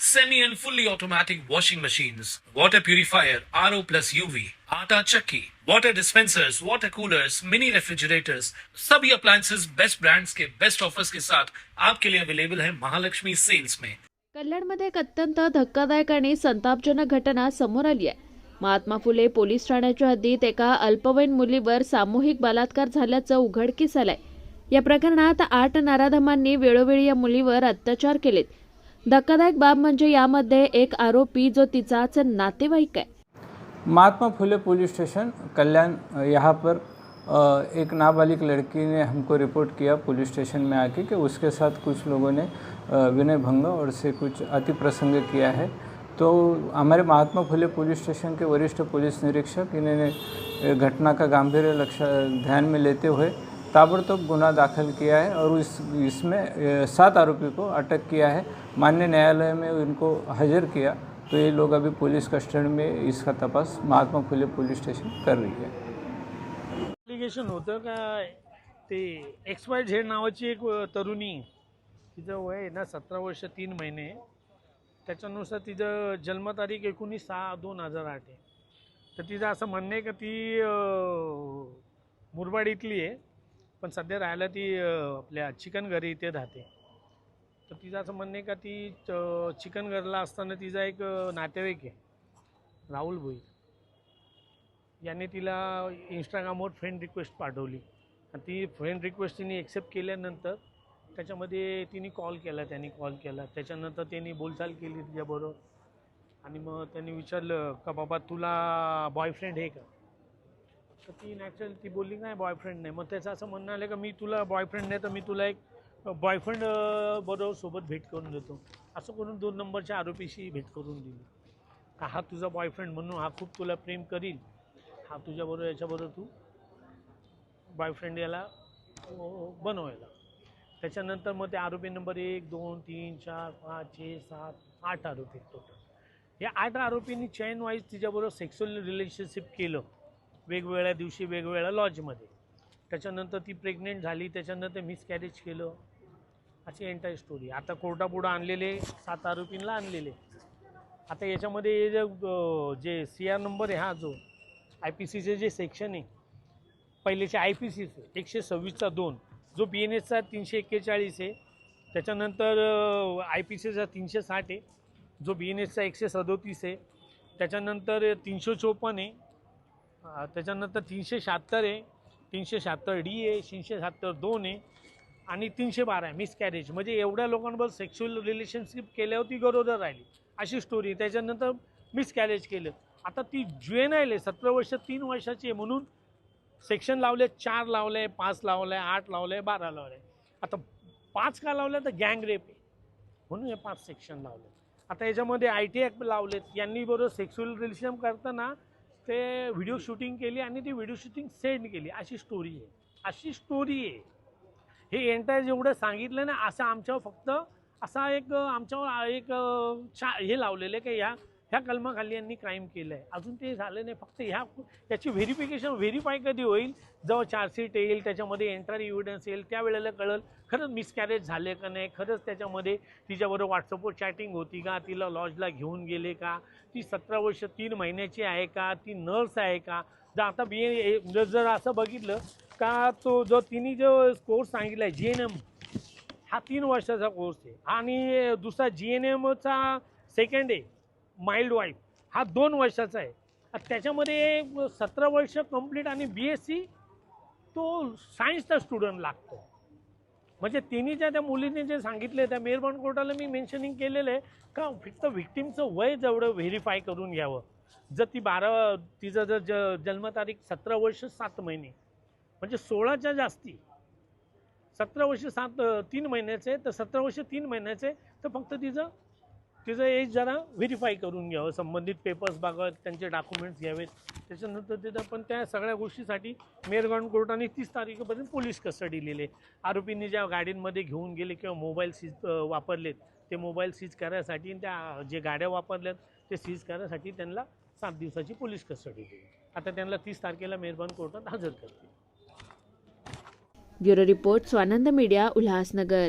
semi and fully automatic washing machines, water purifier, RO plus UV, आटा चक्की, water dispensers, water coolers, mini refrigerators, सभी appliances best brands के best offers के साथ आपके लिए अवेलेबल है महालक्ष्मी सेल्स में कल्याणमध्ये एक अत्यंत धक्कादायक आणि संतापजनक घटना समोर आली आहे. महात्मा फुले पोलीस ठाण्याच्या हद्दीत एका अल्पवयीन मुलीवर सामूहिक बलात्कार झाल्याचं उघडकीस आलंय. या प्रकरणात आठ नराधमांनी वेळोवेळी या मुलीवर अत्याचार केलेत. धक्कादायक बाब म्हणजे यामध्ये एक आरोपी जो तिचाच नातेवाईक आहे. महात्मा फुले पुलिस स्टेशन कल्याण यहाँ पर एक नाबालिग लड़की ने हमको रिपोर्ट किया पुलिस स्टेशन में आके कि उसके साथ कुछ लोगों ने विनय भंग और से कुछ अति प्रसंग किया है। तो हमारे महात्मा फुले पुलिस स्टेशन के वरिष्ठ पुलिस निरीक्षक इन्होंने घटना का गंभीर लक्ष्य ध्यान में लेते हुए ताबड़तोब गुना दाखिल किया है और इस इसमें सात आरोपी को अटक किया है। मान्य न्यायालय में इनको हाजिर किया तो ये लोग अभी पुलिस कस्टडी में इसका तपास महात्मा फुले पुलिस स्टेशन कर रही है। ॲप्लिकेशन होतं का? ते एक्स वाय झेड नावाची एक तरुणी तिचं वय आहे ना सतरा वर्ष तीन महिने. त्याच्यानुसार तिचं जन्मतारीख एकोणीस सहा दोन हजार आठ आहे. तर तिचं असं म्हणणं आहे का ती मुरबाड इथली आहे. पण सध्या राहायला ती आपल्या आपल्या चिकनघरी इथे राहते. तर तिचं असं म्हणणं आहे का ती अ, चिकनघरला असताना तिचा एक नातेवाईक आहे राहुल भोई याने तिला इंस्टाग्रामवर फ्रेंड रिक्वेस्ट पाठवली. आणि ती फ्रेंड रिक्वेस्ट तिने एक्सेप्ट केल्यानंतर त्याच्यामध्ये तिने कॉल केला त्यांनी कॉल केला. त्याच्यानंतर त्यांनी बोलचाल केली तिच्याबरोबर. आणि मग त्यांनी विचारलं का बाबा तुला बॉयफ्रेंड आहे का? तर ती नॅचरल ती बोलली नाही बॉयफ्रेंड नाही. मग त्याचं असं म्हणणं आलं का मी तुला बॉयफ्रेंड नाही तर मी तुला एक बॉयफ्रेंड बरोबर सोबत भेट करून देतो. असं करून दोन नंबरच्या आरोपीशी भेट करून दिली. का हा तुझा बॉयफ्रेंड म्हणून हा खूप तुला प्रेम करील? हा तुझ्याबरोबर याच्याबरोबर तू बॉयफ्रेंड याला बनवायला. त्याच्यानंतर मग ते आरोपी नंबर एक दोन तीन चार पाच छे सात आठ आरोपी टोटल या आठ आरोपींनी चैन वाईज तिच्याबरोबर सेक्सुअल रिलेशनशिप केलं. वेगवेगळ्या दिवशी वेगवेगळ्या लॉजमध्ये त्याच्यानंतर ती प्रेग्नेंट झाली त्याच्यानंतर मिसकॅरेज केलं. अशी एंटायर स्टोरी आता कोर्टापुढं आणलेले सात आरोपींना आणलेले. आता याच्यामध्ये जे जे सी आर नंबर आहे हा जो आय पी सीचे जे सेक्शन आहे पहिलेचे आय पी सीचे एकशे सव्वीसचा दोन. जो बी एन एसचा तीनशे एक्केचाळीस आहे त्याच्यानंतर आय पी सीचा तीनशे साठ आहे. जो बी एन एसचा एकशे सदोतीस आहे त्याच्यानंतर तीनशे चोपन्न आहे. त्याच्यानंतर तीनशे शहात्तर आहे तीनशे शहात्तर डी आहे तीनशे शहात्तर दोन आहे आणि तीनशे बारा आहे मिसकॅरेज म्हणजे एवढ्या लोकांबरोबर सेक्शुअल रिलेशनशिप केल्यावर ती गरोदर राहिली. अशी स्टोरी त्याच्यानंतर मिसकॅरेज केलं. आता ती ज्युएनाईल आहे सतरा वर्ष तीन वर्षाची आहे म्हणून सेक्शन लावले चार लावले पाच लावले आठ लावले बारा लावले आता पाच का लावले तर गँग रेप आहे. म्हणून हे पाच सेक्शन लावले आता याच्यामध्ये आय टी ॲक्ट लावलेत. यांनी बरोबर सेक्शुअल रिलेशन करताना ते व्हिडिओ शूटिंग केली आणि ती व्हिडिओ शूटिंग सेंड केली. अशी स्टोरी आहे. अशी स्टोरी आहे. हे एंटायर जेवढं सांगितलं ना असं आमच्यावर फक्त असा एक आमच्यावर एक हे लावलेलं आहे की ह्या ह्या कलमाखाली यांनी क्राईम केलं आहे अजून ते झालं नाही. फक्त ह्या याची व्हेरिफिकेशन व्हेरीफाय कधी होईल? जेव्हा चार्जशीट येईल त्याच्यामध्ये एंटर एव्हिडन्स येईल त्यावेळेला कळेल खरंच मिसकॅरेज झाले का नाही? खरंच त्याच्यामध्ये तिच्याबरोबर व्हॉट्सअपवर चॅटिंग होती का? तिला लॉजला घेऊन गेले का? ती सतरा वर्ष तीन महिन्याची आहे का? ती नर्स आहे का? जर आता बी ए जर असं बघितलं का तो जो तिने जो कोर्स सांगितला आहे जी एन एम हा तीन वर्षाचा कोर्स आहे. आणि दुसरा जी एन एमचा सेकंड आहे. माइल्ड वाईफ हा दोन वर्षाचा आहे. त्याच्यामध्ये सतरा वर्ष कंप्लीट आणि बी एस सी तो सायन्सचा स्टुडंट लागतो. म्हणजे तिने ज्या त्या मुलीने जे सांगितले त्या मेरबॉन कोर्टाला मी मेन्शनिंग केलेलं आहे का फक्त व्हिक्टीमचं वय जेवढं व्हेरीफाय करून घ्यावं. जर ती बारा तिचं जर ज जन्मतारीख सतरा वर्ष सात महिने म्हणजे सोळाच्या जास्ती. सतरा वर्ष सात तीन महिन्याचे तर सतरा वर्ष तीन महिन्याचे तर फक्त तिचं तिचं एज जरा व्हेरीफाय करून घ्यावं संबंधित पेपर्स बघावेत त्यांचे डॉक्युमेंट्स घ्यावेत. त्याच्यानंतर तिथं पण त्या सगळ्या गोष्टीसाठी मेरगॉन कोर्टाने तीस तारखेपर्यंत पोलीस कस्टडी लिहिले. आरोपींनी ज्या गाडींमध्ये घेऊन गेले किंवा मोबाईल सीज वापरलेत ते मोबाईल सीज करायसाठी आणि त्या जे गाड्या वापरल्यात ते सीज करायसाठी त्यांना सात दिवसाची पोलीस कस्टडी दिली आता त्यांना तीस तारखेला मेहरबान कोर्टात हजर करतील. Bureau report Swanand media Ulhasnagar.